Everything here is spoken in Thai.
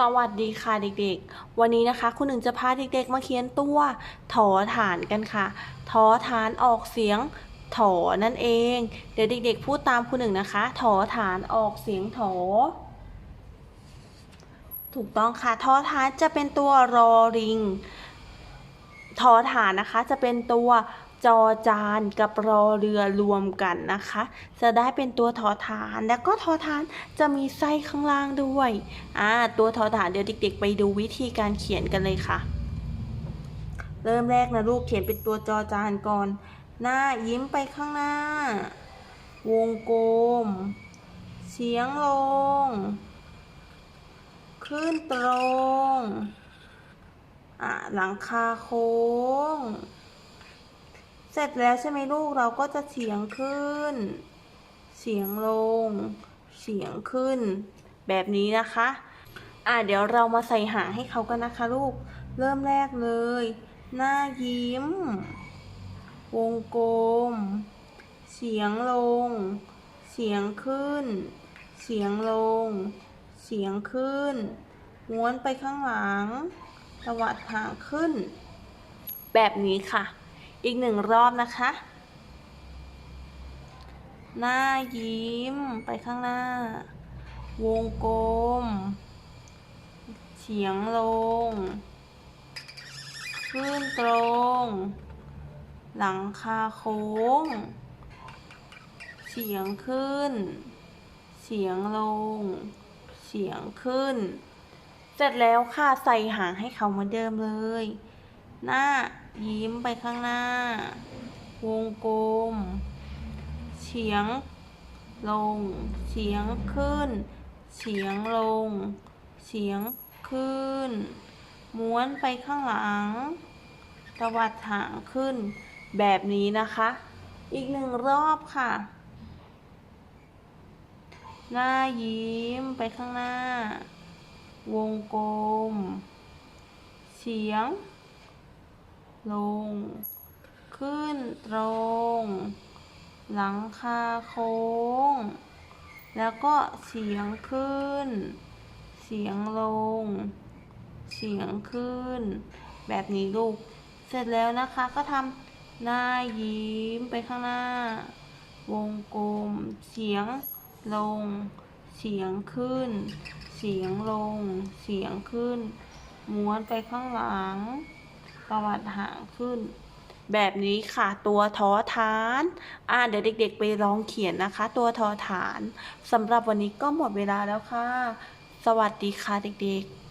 สวัสดีค่ะเด็กๆ วันนี้นะคะคุณหนึ่งจะพาเด็กๆ มาเขียนตัวถอฐานกันค่ะถอฐานออกเสียงถอนั่นเอง เดี๋ยวเด็กๆ พูดตามคุณหนึ่งนะคะถอฐานออกเสียงถอถูกต้องค่ะทอฐานจะเป็นตัวรอริงทอฐานนะคะจะเป็นตัว จอจานกับรอเรือรวมกันนะคะ จะได้เป็นตัวทอฐาน แล้วก็ทอฐานจะมีไส้ข้างล่างด้วยอ่าตัวทอฐานเดี๋ยวเด็ก ๆ ไปดูวิธีการเขียนกันเลยค่ะ เริ่มแรกนะลูกเขียนเป็นตัวจอจานก่อน หน้ายิ้มไปข้างหน้า วงกลมเฉียงลงขึ้นตรง อะหลังคาโค้ง เสร็จแล้วใช่ไหมลูกเราก็จะเฉียงขึ้น เฉียงลง เฉียงขึ้น แบบนี้นะคะ อะเดี๋ยวเรามาใส่หางให้เขากันนะคะลูก เริ่มแรกเลย หน้ายิ้ม วงกลม เฉียงลง เฉียงขึ้น เฉียงลง เฉียงขึ้น ม้วนไปข้างหลังตวัดหางขึ้น แบบนี้ค่ะ อีกหนึ่งรอบนะคะ หน้ายิ้มไปข้างหน้า วงกลม เฉียงลง ขึ้นตรง หลังคาโค้ง เฉียงขึ้น เฉียงลง เฉียงขึ้น เสร็จแล้วค่ะใส่หางให้เขาเหมือนเดิมเลย หน้ายิ้มไปข้างหน้า วงกลม เฉียงลง เฉียงขึ้น เฉียงลง เฉียงขึ้น ม้วนไปข้างหลัง ตวัดหางขึ้น แบบนี้นะคะ อีกหนึ่งรอบค่ะ หน้ายิ้มไปข้างหน้า วงกลม เฉียง ลง ขึ้นตรง หลังคาโค้ง แล้วก็เฉียงขึ้นเฉียงลงเฉียงขึ้น แบบนี้ลูก เสร็จแล้วนะคะก็ทำหน้ายิ้มไปข้างหน้า วงกลมเฉียงลงเฉียงขึ้นเฉียงลงเฉียงขึ้น ม้วนไปข้างหลัง ตวัดหางขึ้น แบบนี้ค่ะตัวทอฐาน อ่าเดี๋ยวเด็ก ๆ ไปลองเขียนนะคะ ตัวทอฐานสำหรับวันนี้ก็หมดเวลาแล้วค่ะ สวัสดีค่ะเด็ก ๆ